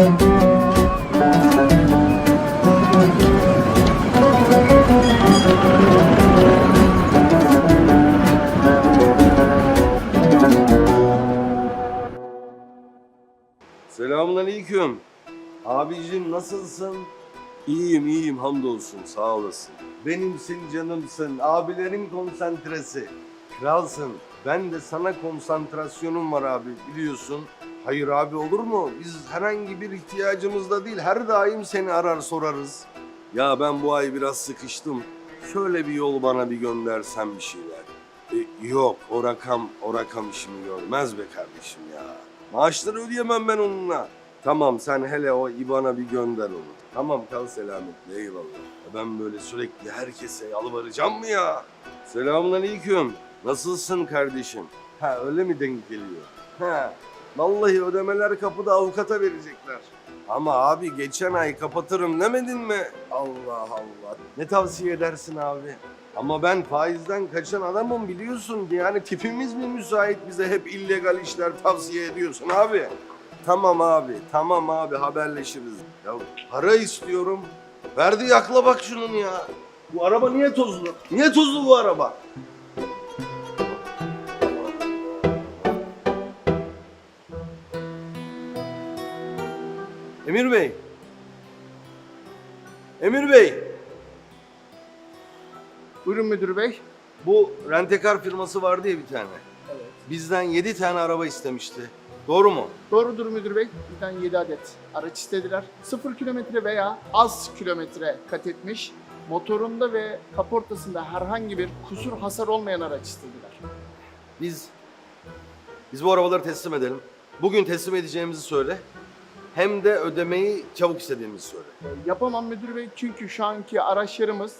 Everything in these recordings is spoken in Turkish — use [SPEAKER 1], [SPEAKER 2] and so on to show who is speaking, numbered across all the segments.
[SPEAKER 1] Selamünaleyküm. Abicim nasılsın? İyiyim iyiyim hamdolsun sağ olasın. Benimsin canımsın abilerin konsantresi. Kralsın. Ben de sana konsantrasyonum var abi biliyorsun. Hayır abi olur mu? Biz herhangi bir ihtiyacımızda değil her daim seni arar sorarız. Ya ben bu ay biraz sıkıştım. Şöyle bir yol bana bir göndersen bir şeyler. E, yok o rakam o rakam işimi görmez be kardeşim ya. Maaşları ödeyemem ben onunla. Tamam sen hele o İBAN'a bir gönder onu. Tamam kal selametle eyvallah. Ya Ben böyle sürekli herkese yalvaracağım mı ya? Selamun aleyküm. Nasılsın kardeşim? Ha öyle mi denk geliyor? Ha vallahi ödemeler kapıda avukata verecekler. Ama abi geçen ay kapatırım demedin mi? Allah Allah. Ne tavsiye edersin abi? Ama ben faizden kaçan adamım biliyorsun. Yani tipimiz mi müsait bize hep illegal işler tavsiye ediyorsun abi? Tamam abi, tamam abi haberleşiriz. Ya para istiyorum. Verdi yakla bak şunun ya. Bu araba niye tozlu? Niye tozlu bu araba? Emir Bey. Emir Bey.
[SPEAKER 2] Buyurun müdür bey.
[SPEAKER 1] Bu rentekar firması vardı ya bir tane.
[SPEAKER 2] Evet.
[SPEAKER 1] Bizden 7 tane araba istemişti. Doğru mu?
[SPEAKER 2] Doğrudur müdür bey. Bizden 7 adet araç istediler. 0 kilometre veya az kilometre kat etmiş. Motorunda ve kaportasında herhangi bir kusur hasar olmayan araç istediler.
[SPEAKER 1] Biz biz bu arabaları teslim edelim. Bugün teslim edeceğimizi söyle. Hem de ödemeyi çabuk istediğimizi söyle.
[SPEAKER 2] Yapamam müdür bey çünkü şu anki araçlarımız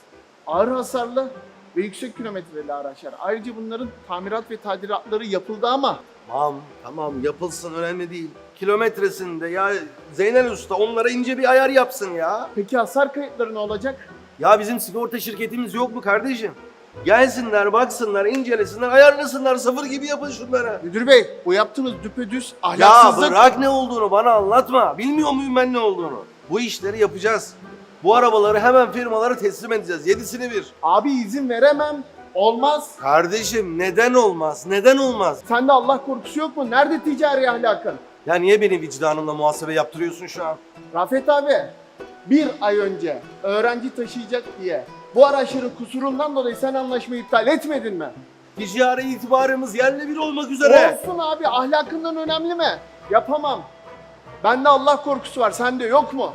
[SPEAKER 2] ağır hasarlı ve yüksek kilometreli araçlar. Ayrıca bunların tamirat ve tadilatları yapıldı ama
[SPEAKER 1] Tamam, tamam yapılsın önemli değil. Kilometresinde ya Zeynel Usta onlara ince bir ayar yapsın ya.
[SPEAKER 2] peki hasar kayıtları ne olacak?
[SPEAKER 1] Ya bizim sigorta şirketimiz yok mu kardeşim? Gelsinler, baksınlar, incelesinler, ayarlasınlar, sıfır gibi yapın şunları.
[SPEAKER 2] Müdür bey bu yaptığınız düpedüz
[SPEAKER 1] Ya
[SPEAKER 2] ahlaksızlık.
[SPEAKER 1] bırak ne olduğunu bana anlatma. Bilmiyor muyum ben ne olduğunu? Bu işleri yapacağız. Bu arabaları hemen firmalara teslim edeceğiz. Yedisini bir.
[SPEAKER 2] Abi izin veremem. Olmaz.
[SPEAKER 1] Kardeşim neden olmaz? Neden olmaz?
[SPEAKER 2] Sende Allah korkusu yok mu? Nerede ticari ahlakın?
[SPEAKER 1] Ya niye beni vicdanımla muhasebe yaptırıyorsun şu an?
[SPEAKER 2] Rafet abi bir ay önce öğrenci taşıyacak diye bu araçların kusurundan dolayı sen anlaşmayı iptal etmedin mi?
[SPEAKER 1] Ticari itibarımız yerle bir olmak üzere.
[SPEAKER 2] Olsun abi ahlakından önemli mi? Yapamam. Bende Allah korkusu var sende yok mu?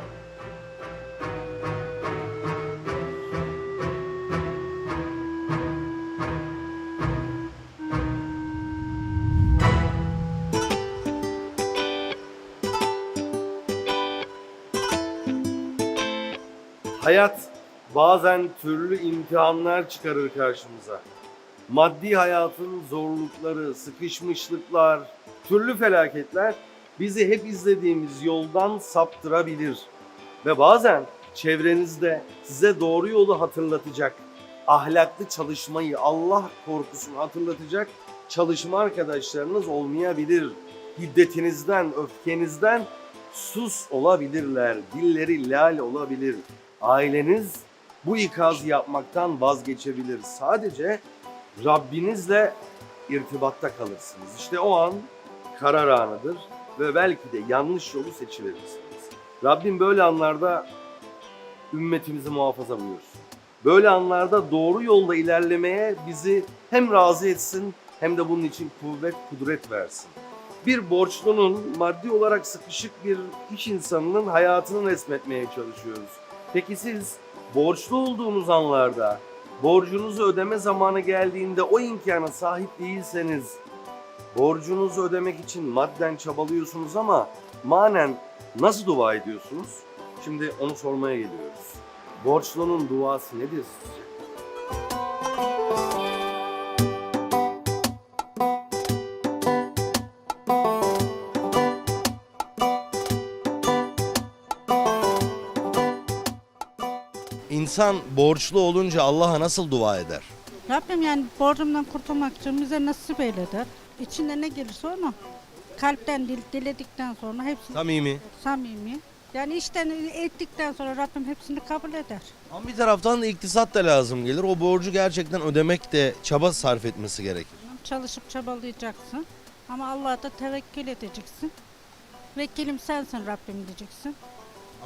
[SPEAKER 1] Hayat bazen türlü imtihanlar çıkarır karşımıza. Maddi hayatın zorlukları, sıkışmışlıklar, türlü felaketler bizi hep izlediğimiz yoldan saptırabilir. Ve bazen çevrenizde size doğru yolu hatırlatacak, ahlaklı çalışmayı, Allah korkusunu hatırlatacak çalışma arkadaşlarınız olmayabilir. Hiddetinizden, öfkenizden sus olabilirler, dilleri lal olabilir. Aileniz bu ikazı yapmaktan vazgeçebilir. Sadece Rabbinizle irtibatta kalırsınız. İşte o an karar anıdır ve belki de yanlış yolu seçiverirsiniz. Rabbim böyle anlarda ümmetimizi muhafaza buyursun. Böyle anlarda doğru yolda ilerlemeye bizi hem razı etsin hem de bunun için kuvvet, kudret versin. Bir borçlunun maddi olarak sıkışık bir iş insanının hayatını resmetmeye çalışıyoruz. Peki siz borçlu olduğunuz anlarda, borcunuzu ödeme zamanı geldiğinde o imkana sahip değilseniz, borcunuzu ödemek için madden çabalıyorsunuz ama manen nasıl dua ediyorsunuz? Şimdi onu sormaya geliyoruz. Borçlunun duası nedir sizce?
[SPEAKER 3] İnsan borçlu olunca Allah'a nasıl dua eder?
[SPEAKER 4] Rabbim yani borcumdan kurtulmak için bize nasip eyleder. İçinde ne gelirse onu. kalpten dil, diledikten sonra hepsini
[SPEAKER 1] Samimi.
[SPEAKER 4] samimi. Yani işten ettikten sonra Rabbim hepsini kabul eder.
[SPEAKER 1] Ama bir taraftan da iktisat da lazım gelir. O borcu gerçekten ödemek de çaba sarf etmesi gerekir.
[SPEAKER 4] Çalışıp çabalayacaksın. Ama Allah'a da tevekkül edeceksin. Vekilim sensin Rabbim diyeceksin.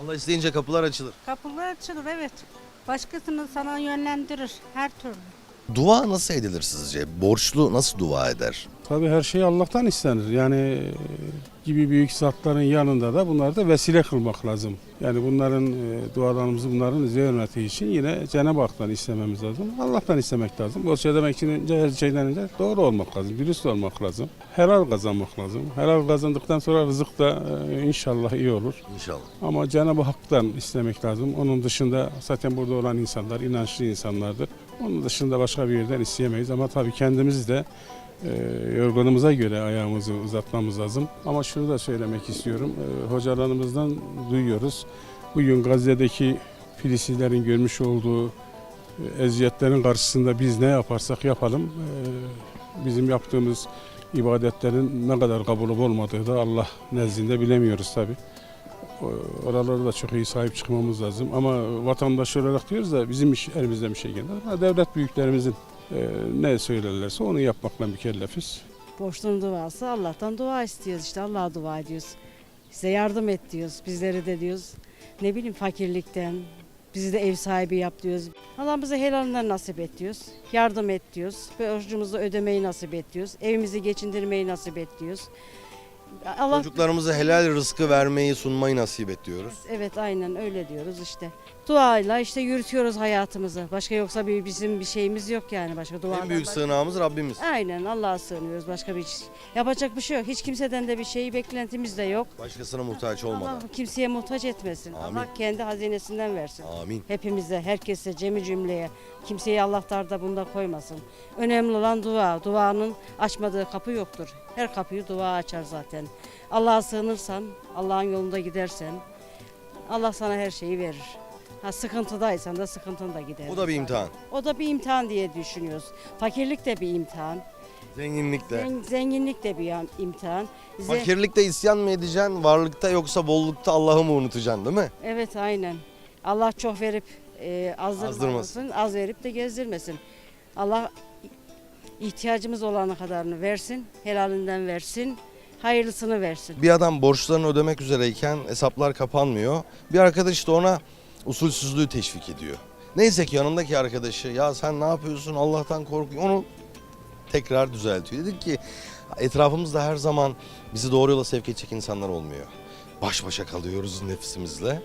[SPEAKER 1] Allah isteyince kapılar açılır.
[SPEAKER 4] Kapılar açılır evet. Başkasını sana yönlendirir her türlü.
[SPEAKER 1] Dua nasıl edilir sizce? Borçlu nasıl dua eder?
[SPEAKER 5] Tabii her şey Allah'tan istenir. Yani e, gibi büyük zatların yanında da bunları da vesile kılmak lazım. Yani bunların e, dualarımızı bunların yönelttiği için yine Cenab-ı Hak'tan istememiz lazım. Allah'tan istemek lazım. Borç ödemek için önce her şeyden önce doğru olmak lazım. Dürüst olmak lazım. Helal kazanmak lazım. Helal kazandıktan sonra rızık da e, inşallah iyi olur.
[SPEAKER 1] İnşallah.
[SPEAKER 5] Ama Cenab-ı Hak'tan istemek lazım. Onun dışında zaten burada olan insanlar inançlı insanlardır. Onun dışında başka bir yerden isteyemeyiz ama tabii kendimiz de e, yorgunumuza göre ayağımızı uzatmamız lazım. Ama şunu da söylemek istiyorum. E, hocalarımızdan duyuyoruz. Bugün Gazze'deki Filistinlerin görmüş olduğu e, eziyetlerin karşısında biz ne yaparsak yapalım e, bizim yaptığımız ibadetlerin ne kadar kabul olmadığı da Allah nezdinde bilemiyoruz tabii. Oralara da çok iyi sahip çıkmamız lazım. Ama vatandaş olarak diyoruz da bizim iş, elimizden bir şey gelmez. Devlet büyüklerimizin e, ne söylerlerse onu yapmakla mükellefiz.
[SPEAKER 6] Borçlunun duası Allah'tan dua istiyoruz işte Allah'a dua ediyoruz. Bize yardım et diyoruz. Bizleri de diyoruz. Ne bileyim fakirlikten bizi de ev sahibi yap diyoruz. Allah bize helalinden nasip et diyoruz. Yardım et diyoruz. Borcumuzu ödemeyi nasip et diyoruz. Evimizi geçindirmeyi nasip et diyoruz. Allah
[SPEAKER 1] Çocuklarımıza helal rızkı vermeyi, sunmayı nasip et diyoruz.
[SPEAKER 6] Evet aynen öyle diyoruz işte. Duayla işte yürütüyoruz hayatımızı. Başka yoksa bir bizim bir şeyimiz yok yani başka duadan.
[SPEAKER 1] En büyük
[SPEAKER 6] başka-
[SPEAKER 1] sığınağımız Rabbimiz.
[SPEAKER 6] Aynen Allah'a sığınıyoruz. Başka bir yapacak bir şey yok. Hiç kimseden de bir şey beklentimiz de yok.
[SPEAKER 1] Başkasına muhtaç olmadan.
[SPEAKER 6] Allah kimseye muhtaç etmesin.
[SPEAKER 1] Amin.
[SPEAKER 6] Allah kendi hazinesinden versin.
[SPEAKER 1] Amin.
[SPEAKER 6] Hepimize, herkese, cemi cümleye. Kimseyi Allah darda bunda koymasın. Önemli olan dua. Duanın açmadığı kapı yoktur. Her kapıyı dua açar zaten. Allah'a sığınırsan, Allah'ın yolunda gidersen Allah sana her şeyi verir. Ha sıkıntıdaysan da sıkıntın da gider.
[SPEAKER 1] O da bir imtihan.
[SPEAKER 6] O da bir imtihan diye düşünüyoruz. Fakirlik de bir imtihan.
[SPEAKER 1] Zenginlikte.
[SPEAKER 6] Zen- zenginlik de bir yan- imtihan. Ze-
[SPEAKER 1] Fakirlikte isyan mı edeceksin, varlıkta yoksa bollukta Allah'ı mı unutacaksın değil mi?
[SPEAKER 6] Evet aynen. Allah çok verip e,
[SPEAKER 1] Azdırmasın.
[SPEAKER 6] azdırmasın, az verip de gezdirmesin. Allah ihtiyacımız olana kadarını versin, helalinden versin, hayırlısını versin.
[SPEAKER 1] Bir adam borçlarını ödemek üzereyken hesaplar kapanmıyor. Bir arkadaş da ona usulsüzlüğü teşvik ediyor. Neyse ki yanındaki arkadaşı ya sen ne yapıyorsun Allah'tan korkuyor. Onu tekrar düzeltiyor. Dedik ki etrafımızda her zaman bizi doğru yola sevk edecek insanlar olmuyor. Baş başa kalıyoruz nefsimizle.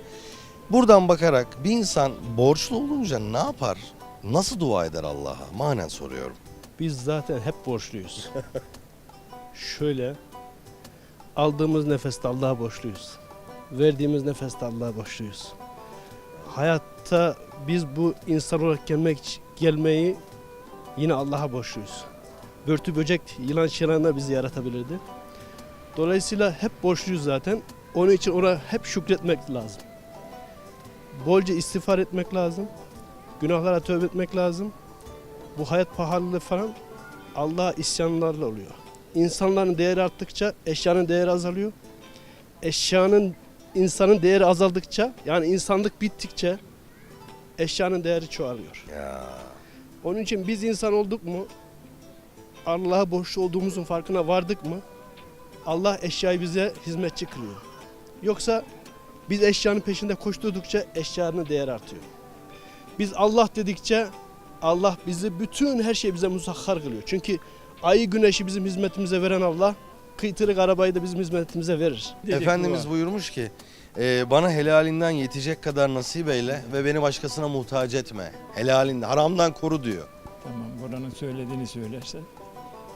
[SPEAKER 1] Buradan bakarak bir insan borçlu olunca ne yapar? Nasıl dua eder Allah'a? Manen soruyorum.
[SPEAKER 7] Biz zaten hep borçluyuz. Şöyle aldığımız nefeste Allah'a borçluyuz. Verdiğimiz nefeste Allah'a borçluyuz. Hayatta biz bu insan olarak gelmek gelmeyi yine Allah'a borçluyuz. Börtü böcek yılan çıranlar bizi yaratabilirdi. Dolayısıyla hep borçluyuz zaten. Onun için ona hep şükretmek lazım. Bolca istiğfar etmek lazım. Günahlara tövbe etmek lazım. Bu hayat pahalılığı falan Allah'a isyanlarla oluyor. İnsanların değeri arttıkça eşyanın değeri azalıyor. Eşyanın insanın değeri azaldıkça yani insanlık bittikçe eşyanın değeri çoğalıyor.
[SPEAKER 1] Ya.
[SPEAKER 7] Onun için biz insan olduk mu Allah'a borçlu olduğumuzun farkına vardık mı Allah eşyayı bize hizmetçi kılıyor. Yoksa biz eşyanın peşinde koşturdukça eşyanın değeri artıyor. Biz Allah dedikçe Allah bizi bütün her şey bize musakhar kılıyor. Çünkü ayı güneşi bizim hizmetimize veren Allah kıytırık arabayı da bizim hizmetimize verir.
[SPEAKER 1] Efendimiz buyurmuş ki e, bana helalinden yetecek kadar nasip eyle ve beni başkasına muhtaç etme. Helalinden, haramdan koru diyor.
[SPEAKER 8] Tamam buranın söylediğini söylerse.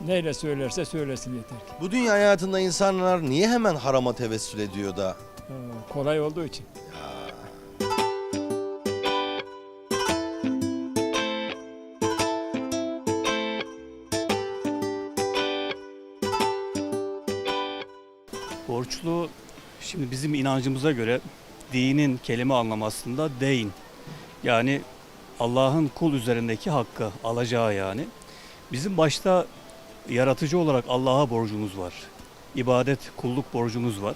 [SPEAKER 8] Neyle söylerse söylesin yeter ki.
[SPEAKER 1] Bu dünya hayatında insanlar niye hemen harama tevessül ediyor da?
[SPEAKER 8] Ee, kolay olduğu için.
[SPEAKER 9] Borçlu şimdi bizim inancımıza göre dinin kelime anlamasında deyn. Yani Allah'ın kul üzerindeki hakkı alacağı yani. Bizim başta yaratıcı olarak Allah'a borcumuz var. ibadet, kulluk borcumuz var.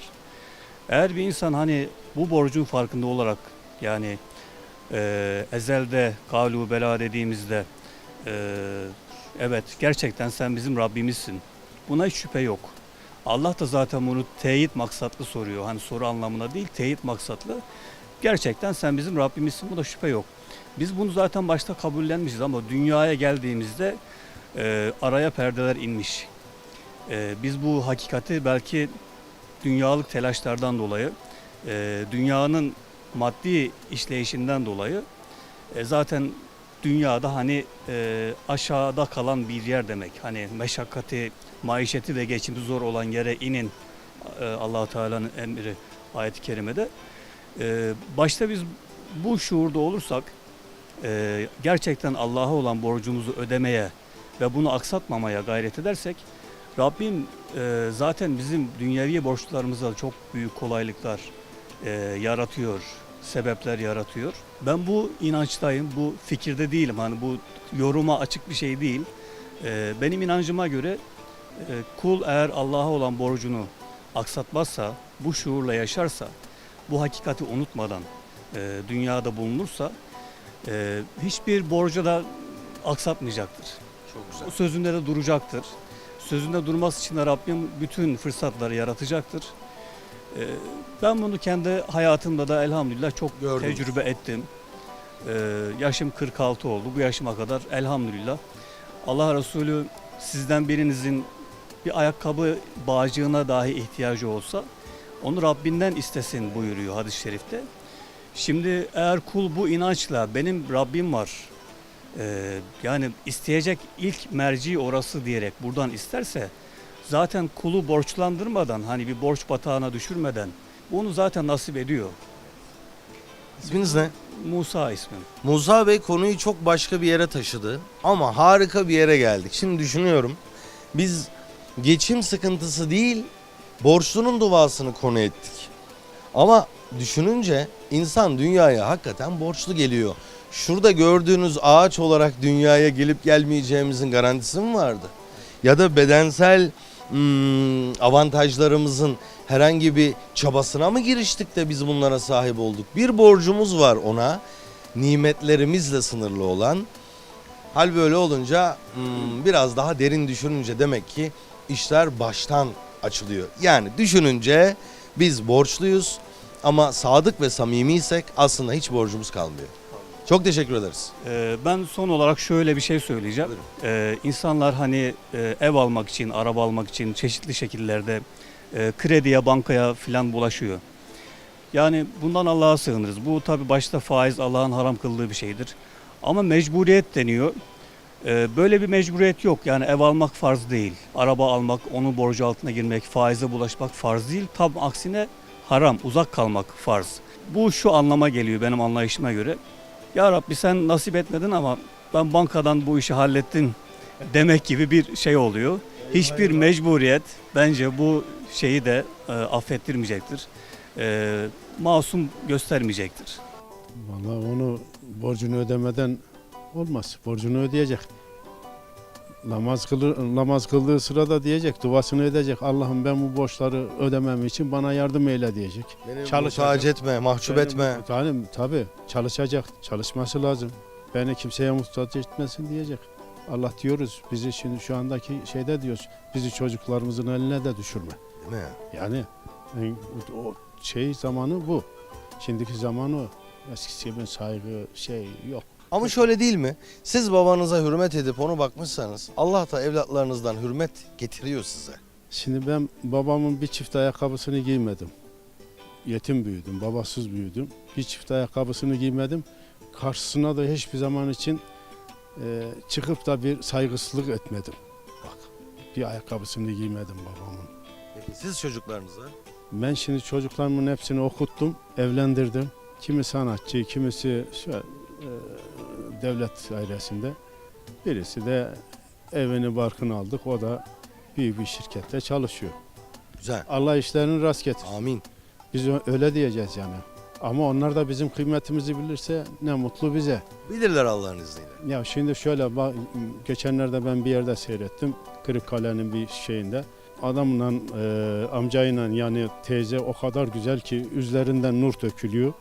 [SPEAKER 9] Eğer bir insan hani bu borcun farkında olarak yani e, ezelde galu bela dediğimizde e, evet gerçekten sen bizim Rabbimizsin. Buna hiç şüphe yok. Allah da zaten bunu teyit maksatlı soruyor. Hani soru anlamına değil teyit maksatlı. Gerçekten sen bizim Rabbimizsin. Bu da şüphe yok. Biz bunu zaten başta kabullenmişiz ama dünyaya geldiğimizde e, araya perdeler inmiş. E, biz bu hakikati belki dünyalık telaşlardan dolayı, e, dünyanın maddi işleyişinden dolayı e, zaten dünyada hani e, aşağıda kalan bir yer demek. Hani meşakkati, maişeti ve geçimi zor olan yere inin e, allah Teala'nın emri ayet-i kerimede. E, başta biz bu şuurda olursak e, gerçekten Allah'a olan borcumuzu ödemeye ve bunu aksatmamaya gayret edersek Rabbim e, zaten bizim dünyevi borçlarımıza çok büyük kolaylıklar e, yaratıyor, sebepler yaratıyor. Ben bu inançtayım, bu fikirde değilim. Hani bu yoruma açık bir şey değil. E, benim inancıma göre e, kul eğer Allah'a olan borcunu aksatmazsa, bu şuurla yaşarsa, bu hakikati unutmadan e, dünyada bulunursa e, hiçbir borcu da aksatmayacaktır.
[SPEAKER 1] Çok güzel.
[SPEAKER 9] O sözünde de duracaktır. Sözünde durması için de Rabbim bütün fırsatları yaratacaktır. Ee, Ben bunu kendi hayatımda da elhamdülillah çok
[SPEAKER 1] Gördünüz.
[SPEAKER 9] tecrübe ettim. Ee, Yaşım 46 oldu. Bu yaşıma kadar elhamdülillah. Allah Resulü sizden birinizin bir ayakkabı bağcığına dahi ihtiyacı olsa onu Rabbinden istesin buyuruyor hadis-i şerifte. Şimdi eğer kul bu inançla benim Rabbim var, ee, yani isteyecek ilk merci orası diyerek buradan isterse zaten kulu borçlandırmadan hani bir borç batağına düşürmeden onu zaten nasip ediyor.
[SPEAKER 1] İsminiz ne?
[SPEAKER 9] Musa ismim.
[SPEAKER 1] Musa Bey konuyu çok başka bir yere taşıdı ama harika bir yere geldik. Şimdi düşünüyorum biz geçim sıkıntısı değil borçlunun duasını konu ettik. Ama düşününce insan dünyaya hakikaten borçlu geliyor. Şurada gördüğünüz ağaç olarak dünyaya gelip gelmeyeceğimizin garantisi mi vardı? Ya da bedensel hmm, avantajlarımızın herhangi bir çabasına mı giriştik de biz bunlara sahip olduk? Bir borcumuz var ona nimetlerimizle sınırlı olan. Hal böyle olunca hmm, biraz daha derin düşününce demek ki işler baştan açılıyor. Yani düşününce biz borçluyuz ama sadık ve samimiysek aslında hiç borcumuz kalmıyor. Çok teşekkür ederiz.
[SPEAKER 9] Ee, ben son olarak şöyle bir şey söyleyeceğim. Ee, insanlar hani e, ev almak için, araba almak için çeşitli şekillerde e, krediye, bankaya filan bulaşıyor. Yani bundan Allah'a sığınırız. Bu tabi başta faiz Allah'ın haram kıldığı bir şeydir. Ama mecburiyet deniyor. Ee, böyle bir mecburiyet yok. Yani ev almak farz değil. Araba almak, onun borcu altına girmek, faize bulaşmak farz değil. Tam aksine haram, uzak kalmak farz. Bu şu anlama geliyor benim anlayışıma göre. Ya Rabbi sen nasip etmedin ama ben bankadan bu işi hallettim demek gibi bir şey oluyor. Hiçbir mecburiyet bence bu şeyi de e, affettirmeyecektir. E, masum göstermeyecektir.
[SPEAKER 10] Vallahi onu borcunu ödemeden olmaz. Borcunu ödeyecek. Namaz, kılır, namaz kıldığı sırada diyecek, duasını edecek. Allah'ım ben bu borçları ödemem için bana yardım eyle diyecek.
[SPEAKER 1] Beni muhtaç etme, mahcup
[SPEAKER 10] Benim-
[SPEAKER 1] etme.
[SPEAKER 10] Tabii, tabii çalışacak, çalışması lazım. Beni kimseye muhtaç etmesin diyecek. Allah diyoruz, bizi şimdi şu andaki şeyde diyoruz, bizi çocuklarımızın eline de düşürme.
[SPEAKER 1] Mi?
[SPEAKER 10] Yani e, o şey zamanı bu. Şimdiki zaman o. Eskisi gibi saygı şey yok.
[SPEAKER 1] Ama şöyle değil mi? Siz babanıza hürmet edip onu bakmışsanız Allah da evlatlarınızdan hürmet getiriyor size.
[SPEAKER 10] Şimdi ben babamın bir çift ayakkabısını giymedim. Yetim büyüdüm, babasız büyüdüm. Bir çift ayakkabısını giymedim. Karşısına da hiçbir zaman için e, çıkıp da bir saygısızlık etmedim. Bak bir ayakkabısını giymedim babamın.
[SPEAKER 1] Peki siz çocuklarınıza?
[SPEAKER 10] Ben şimdi çocuklarımın hepsini okuttum, evlendirdim. Kimi sanatçı, kimisi şöyle, e, devlet dairesinde. Birisi de evini barkını aldık. O da büyük bir şirkette çalışıyor.
[SPEAKER 1] Güzel.
[SPEAKER 10] Allah işlerini rast getir.
[SPEAKER 1] Amin.
[SPEAKER 10] Biz ö- öyle diyeceğiz yani. Ama onlar da bizim kıymetimizi bilirse ne mutlu bize.
[SPEAKER 1] Bilirler Allah'ın izniyle.
[SPEAKER 10] Ya şimdi şöyle bak, geçenlerde ben bir yerde seyrettim. Kırıkkale'nin bir şeyinde. adamla e, amcayla yani teyze o kadar güzel ki üzerinden nur dökülüyor.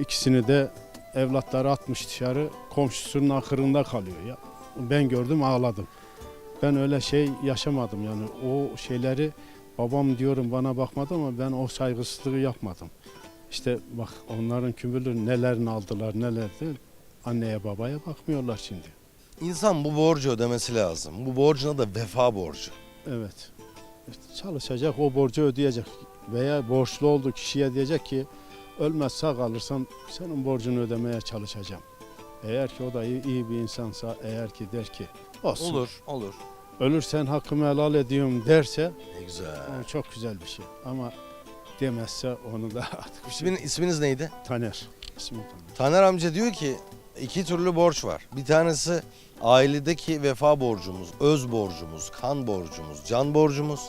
[SPEAKER 10] İkisini de evlatları atmış dışarı komşusunun ahırında kalıyor. Ya, ben gördüm ağladım. Ben öyle şey yaşamadım yani o şeyleri babam diyorum bana bakmadı ama ben o saygısızlığı yapmadım. İşte bak onların kümülü nelerini aldılar neler değil. Anneye babaya bakmıyorlar şimdi.
[SPEAKER 1] İnsan bu borcu ödemesi lazım. Bu borcuna da vefa borcu.
[SPEAKER 10] Evet. Çalışacak, o borcu ödeyecek. Veya borçlu olduğu kişiye diyecek ki ölmez sağ kalırsam senin borcunu ödemeye çalışacağım. Eğer ki o da iyi, iyi bir insansa, eğer ki der ki olsun.
[SPEAKER 1] Olur, olur.
[SPEAKER 10] Ölürsen hakkımı helal ediyorum derse
[SPEAKER 1] Ne güzel.
[SPEAKER 10] o çok güzel bir şey. Ama demezse onu da artık
[SPEAKER 1] İsmin, isminiz neydi?
[SPEAKER 10] Taner. İsmi Taner.
[SPEAKER 1] Taner amca diyor ki iki türlü borç var. Bir tanesi ailedeki vefa borcumuz, öz borcumuz, kan borcumuz, can borcumuz.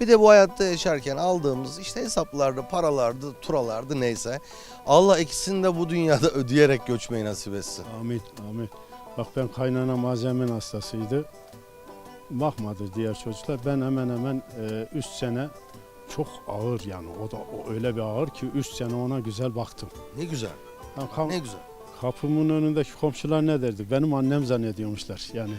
[SPEAKER 1] Bir de bu hayatta yaşarken aldığımız işte hesaplarda, paralardı, turalardı neyse. Allah ikisini de bu dünyada ödeyerek göçmeyi nasip etsin.
[SPEAKER 10] Amin, amin. Bak ben kaynana malzemen hastasıydı. Bakmadı diğer çocuklar. Ben hemen hemen 3 sene çok ağır yani. O da o öyle bir ağır ki 3 sene ona güzel baktım.
[SPEAKER 1] Ne güzel,
[SPEAKER 10] kam-
[SPEAKER 1] ne güzel.
[SPEAKER 10] Kapımın önündeki komşular ne derdi? Benim annem zannediyormuşlar yani.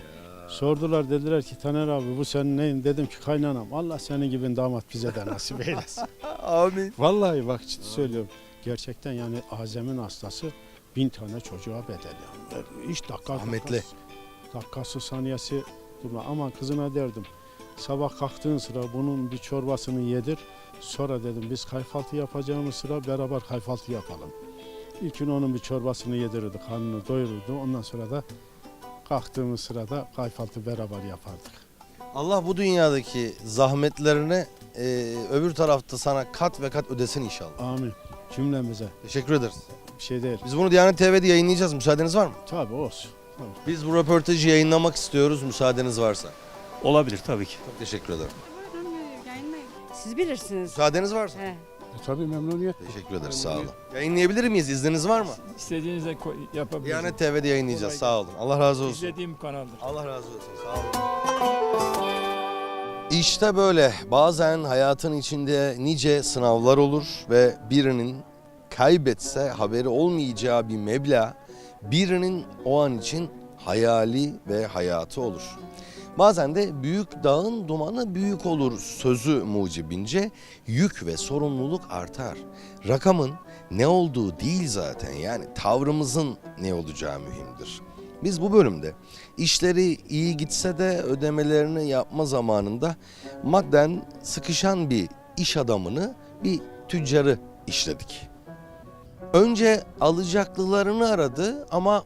[SPEAKER 10] Sordular dediler ki Taner abi bu senin neyin? Dedim ki kaynanam. Allah senin gibi damat bize de nasip eylesin.
[SPEAKER 1] Amin.
[SPEAKER 10] Vallahi bak ciddi söylüyorum. Gerçekten yani Azem'in hastası bin tane çocuğa bedel yani. Hiç dakika
[SPEAKER 1] Rahmetli.
[SPEAKER 10] dakikası, dakikası saniyesi durma. Ama kızına derdim. Sabah kalktığın sıra bunun bir çorbasını yedir. Sonra dedim biz kayfaltı yapacağımız sıra beraber kayfaltı yapalım. İlk gün onun bir çorbasını yedirirdi, karnını doyururdu. Ondan sonra da kalktığımız sırada kayfaltı beraber yapardık.
[SPEAKER 1] Allah bu dünyadaki zahmetlerini e, öbür tarafta sana kat ve kat ödesin inşallah.
[SPEAKER 10] Amin. Cümlemize
[SPEAKER 1] Teşekkür ederiz.
[SPEAKER 10] bir şey değil.
[SPEAKER 1] Biz bunu Diyanet TV'de yayınlayacağız. Müsaadeniz var mı?
[SPEAKER 10] Tabii olsun. Tabii.
[SPEAKER 1] Biz bu röportajı yayınlamak istiyoruz. Müsaadeniz varsa.
[SPEAKER 9] Olabilir tabii ki.
[SPEAKER 1] Çok teşekkür ederim.
[SPEAKER 6] Siz bilirsiniz.
[SPEAKER 1] Müsaadeniz varsa.
[SPEAKER 6] He.
[SPEAKER 10] E, tabii memnuniyet.
[SPEAKER 1] Teşekkür ederiz. Sağ olun. Yayınlayabilir miyiz? İzniniz var mı?
[SPEAKER 8] İstediğinizde ko- yapabilirsiniz.
[SPEAKER 1] Diyanet TV'de yayınlayacağız.
[SPEAKER 8] Kolay
[SPEAKER 1] Sağ olun. Allah razı olsun.
[SPEAKER 8] İzlediğim kanaldır.
[SPEAKER 1] Allah razı olsun. Sağ olun. İşte böyle bazen hayatın içinde nice sınavlar olur ve birinin kaybetse haberi olmayacağı bir meblağ birinin o an için hayali ve hayatı olur. Bazen de büyük dağın dumanı büyük olur sözü mucibince yük ve sorumluluk artar. Rakamın ne olduğu değil zaten yani tavrımızın ne olacağı mühimdir. Biz bu bölümde işleri iyi gitse de ödemelerini yapma zamanında madden sıkışan bir iş adamını, bir tüccarı işledik. Önce alacaklılarını aradı ama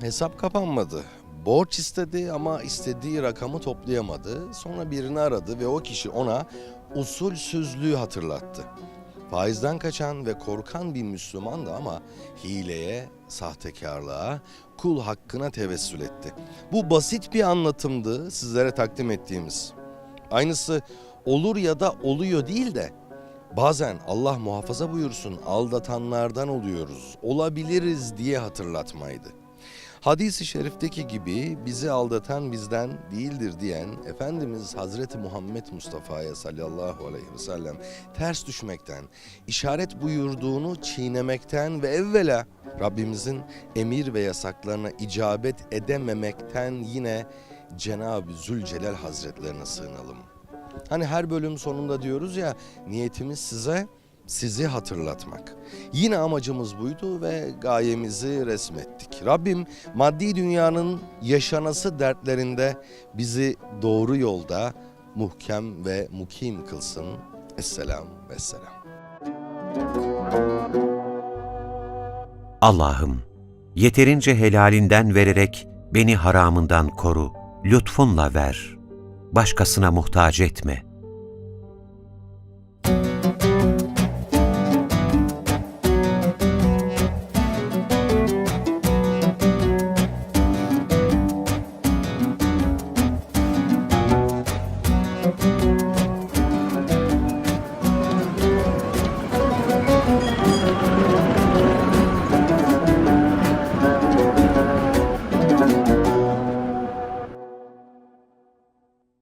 [SPEAKER 1] hesap kapanmadı. Borç istedi ama istediği rakamı toplayamadı. Sonra birini aradı ve o kişi ona usulsüzlüğü hatırlattı. Faizden kaçan ve korkan bir Müslümandı ama hileye, sahtekarlığa, kul hakkına tevessül etti. Bu basit bir anlatımdı sizlere takdim ettiğimiz. Aynısı olur ya da oluyor değil de bazen Allah muhafaza buyursun aldatanlardan oluyoruz, olabiliriz diye hatırlatmaydı. Hadis-i şerifteki gibi bizi aldatan bizden değildir diyen Efendimiz Hazreti Muhammed Mustafa'ya sallallahu aleyhi ve sellem ters düşmekten, işaret buyurduğunu çiğnemekten ve evvela Rabbimizin emir ve yasaklarına icabet edememekten yine Cenab-ı Zülcelal Hazretlerine sığınalım. Hani her bölüm sonunda diyoruz ya niyetimiz size sizi hatırlatmak. Yine amacımız buydu ve gayemizi resmettik. Rabbim maddi dünyanın yaşanası dertlerinde bizi doğru yolda muhkem ve mukim kılsın. Esselam ve selam.
[SPEAKER 11] Allah'ım, yeterince helalinden vererek beni haramından koru, lütfunla ver. Başkasına muhtaç etme.